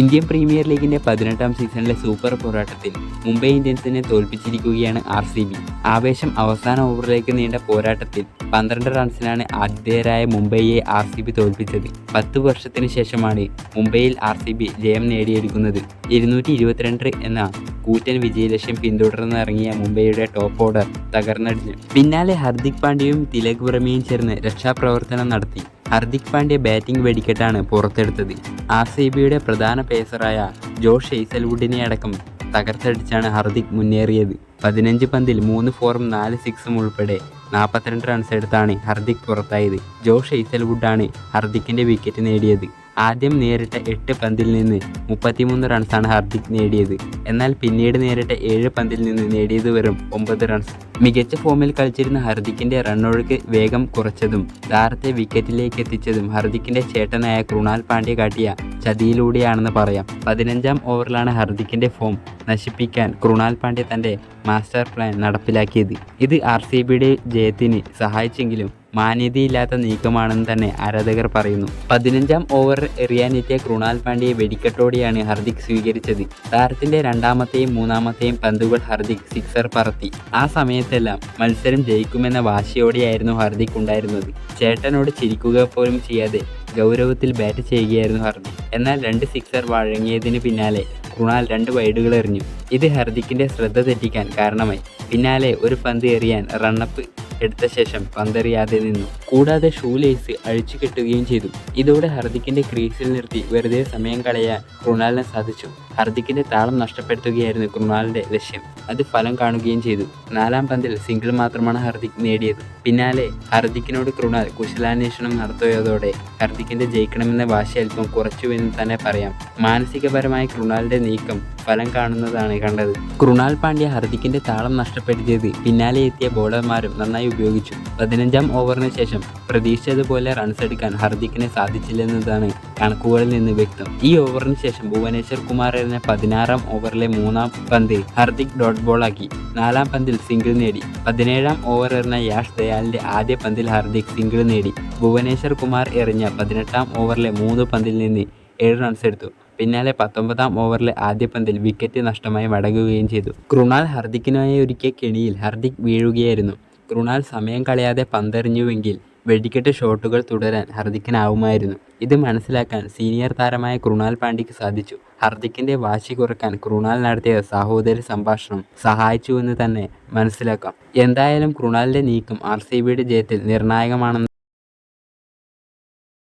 Indian premier ലീഗിന്റെ പതിനെട്ടാം സീസണിലെ സൂപ്പർ പോരാട്ടത്തിൽ മുംബൈ ഇന്ത്യൻസിനെ തോൽപ്പിച്ചിരിക്കുകയാണ് ആർ സി ബി. ആവേശം അവസാന ഓവറിലേക്ക് നീണ്ട പോരാട്ടത്തിൽ പന്ത്രണ്ട് റൺസിനാണ് ആതിഥേയരായ മുംബൈയെ ആർ സി ബി തോൽപ്പിച്ചത്. പത്ത് വർഷത്തിന് ശേഷമാണ് മുംബൈയിൽ ആർ സി ബി ജയം നേടിയെടുക്കുന്നത്. ഇരുന്നൂറ്റി ഇരുപത്തിരണ്ട് എന്ന കൂറ്റൻ വിജയലക്ഷ്യം പിന്തുടർന്നിറങ്ങിയ മുംബൈയുടെ ടോപ്പ് ഓർഡർ തകർന്നടിഞ്ഞു. പിന്നാലെ ഹർദിക് പാണ്ഡ്യയും തിലക് വർമ്മയും ചേർന്ന് രക്ഷാപ്രവർത്തനം നടത്തി. ഹർദിക് പാണ്ഡ്യ ബാറ്റിംഗ് വെടിക്കെട്ടാണ് പുറത്തെടുത്തത്. ആർ സി ബിയുടെ പ്രധാന പേസറായ ജോഷ് ഹെയ്സൽവുഡിനെ അടക്കം തകർത്തടിച്ചാണ് ഹർദിക് മുന്നേറിയത്. പതിനഞ്ച് പന്തിൽ മൂന്ന് ഫോറും നാല് സിക്സും ഉൾപ്പെടെ നാൽപ്പത്തിരണ്ട് റൺസ് എടുത്താണ് ഹർദിക് പുറത്തായത്. ജോഷ് ഹെയ്സൽവുഡാണ് ഹർദിക്കിന്റെ വിക്കറ്റ് നേടിയത്. ആദ്യം നേരിട്ട എട്ട് പന്തിൽ നിന്ന് മുപ്പത്തിമൂന്ന് റൺസാണ് ഹാർദിക് നേടിയത്. എന്നാൽ പിന്നീട് നേരിട്ട ഏഴ് പന്തിൽ നിന്ന് നേടിയത് വെറും ഒമ്പത് റൺസ് മികച്ച ഫോമിൽ കളിച്ചിരുന്ന ഹർദിക്കിന്റെ റണ്ണൊഴുക്ക് വേഗം കുറച്ചതും താരത്തെ വിക്കറ്റിലേക്ക് എത്തിച്ചതും ഹർദിക്കിന്റെ ചേട്ടനായ കൃണാൽ പാണ്ഡ്യ കാട്ടിയ ചതിയിലൂടെയാണെന്ന് പറയാം. പതിനഞ്ചാം ഓവറിലാണ് ഹർദിക്കിന്റെ ഫോം നശിപ്പിക്കാൻ കൃണാൽ പാണ്ഡ്യ തന്റെ മാസ്റ്റർ പ്ലാൻ നടപ്പിലാക്കിയത്. ഇത് ആർ സി ബിയുടെ ജയത്തിന് സഹായിച്ചെങ്കിലും മാന്യതയില്ലാത്ത നീക്കമാണെന്ന് തന്നെ ആരാധകർ പറയുന്നു. പതിനഞ്ചാം ഓവറിൽ എറിയാനെത്തിയ കൃണാൽ പാണ്ഡ്യയെ വെടിക്കെട്ടോടെയാണ് ഹർദിക് സ്വീകരിച്ചത്. താരത്തിന്റെ രണ്ടാമത്തെയും മൂന്നാമത്തെയും പന്തുകൾ ഹർദിക് സിക്സർ പറത്തി. ആ സമയത്തെല്ലാം മത്സരം ജയിക്കുമെന്ന വാശിയോടെയായിരുന്നു ഹർദിക് ഉണ്ടായിരുന്നത്. ചേട്ടനോട് ചിരിക്കുക പോലും ചെയ്യാതെ ഗൗരവത്തിൽ ബാറ്റ് ചെയ്യുകയായിരുന്നു ഹർദിക്. എന്നാൽ രണ്ട് സിക്സർ വഴങ്ങിയതിന് പിന്നാലെ കൃണാൽ രണ്ട് വൈഡുകൾ എറിഞ്ഞു. ഇത് ഹർദിക്കിന്റെ ശ്രദ്ധ തെറ്റിക്കാൻ കാരണമായി. പിന്നാലെ ഒരു പന്ത് എറിയാൻ റണ്ണപ്പ് എടുത്ത ശേഷം പന്തെറിയാതെ നിന്നു. കൂടാതെ ഷൂ ലേസ് അഴിച്ചു കെട്ടുകയും ചെയ്തു. ഇതോടെ ഹർദിക്കിന്റെ ക്രീസിൽ നിർത്തി വെറുതെ സമയം കളയാൻ റൊണാൾഡോ സാധിച്ചു. ഹർദിക്കിന്റെ താളം നഷ്ടപ്പെടുത്തുകയായിരുന്നു കൃണാലിന്റെ ലക്ഷ്യം. അത് ഫലം കാണുകയും ചെയ്തു. നാലാം പന്തിൽ സിംഗിൾ മാത്രമാണ് ഹർദിക് നേടിയത്. പിന്നാലെ ഹർദിക്കിനോട് കൃണാൽ കുശലാന്വേഷണം നടത്തിയതോടെ ഹർദിക്കിന്റെ ജയിക്കണമെന്ന വാശി അല്പം കുറച്ചുവെന്ന് തന്നെ പറയാം. മാനസികപരമായി കൃണാലിന്റെ നീക്കം ഫലം കാണുന്നതാണ് കണ്ടത്. കൃണാൽ പാണ്ഡ്യ ഹർദിക്കിന്റെ താളം നഷ്ടപ്പെടുത്തിയത് പിന്നാലെ എത്തിയ ബോളർമാരും നന്നായി ഉപയോഗിച്ചു. പതിനഞ്ചാം ഓവറിന് ശേഷം പ്രതീക്ഷിച്ചതുപോലെ റൺസ് എടുക്കാൻ ഹർദിക്കിനെ സാധിച്ചില്ലെന്നതാണ് കണക്കുകളിൽ നിന്ന് വ്യക്തം. ഈ ഓവറിന് ശേഷം ഭുവനേശ്വർ കുമാർ എന്ന പതിനാറാം ഓവറിലെ മൂന്നാം പന്ത് ഹർദിക് ഡോട്ട് ബോളാക്കി നാലാം പന്തിൽ സിംഗിൾ നേടി. പതിനേഴാം ഓവർ എറിഞ്ഞ യാഷ് ദയാലിന്റെ ആദ്യ പന്തിൽ ഹർദിക് സിംഗിൾ നേടി. ഭുവനേശ്വർ കുമാർ എറിഞ്ഞ പതിനെട്ടാം ഓവറിലെ മൂന്ന് പന്തിൽ നിന്ന് ഏഴ് റൺസ് എടുത്തു. പിന്നാലെ പത്തൊമ്പതാം ഓവറിലെ ആദ്യ പന്തിൽ വിക്കറ്റ് നഷ്ടമായി മടങ്ങുകയും ചെയ്തു. കൃണാൽ ഹർദിക്കിനായി ഒരുക്കിയ കെണിയിൽ ഹർദിക് വീഴുകയായിരുന്നു. കൃണാൽ സമയം കളയാതെ പന്തെറിഞ്ഞുവെങ്കിൽ വെടിക്കെട്ട് ഷോട്ടുകൾ തുടരാൻ ഹർദിക്കിനാവുമായിരുന്നു ഇത് മനസ്സിലാക്കാൻ സീനിയർ താരമായ കൃണാൽ പാണ്ഡ്യയ്ക്ക് സാധിച്ചു. ഹർദിക്കിന്റെ വാശി കുറയ്ക്കാൻ ക്രുണാൽ നടത്തിയ സഹോദര സംഭാഷണം സഹായിച്ചുവെന്ന് തന്നെ മനസ്സിലാക്കാം. എന്തായാലും ക്രുണാലിന്റെ നീക്കം ആർ സി ബിയുടെ ജയത്തിൽ നിർണായകമാണെന്ന്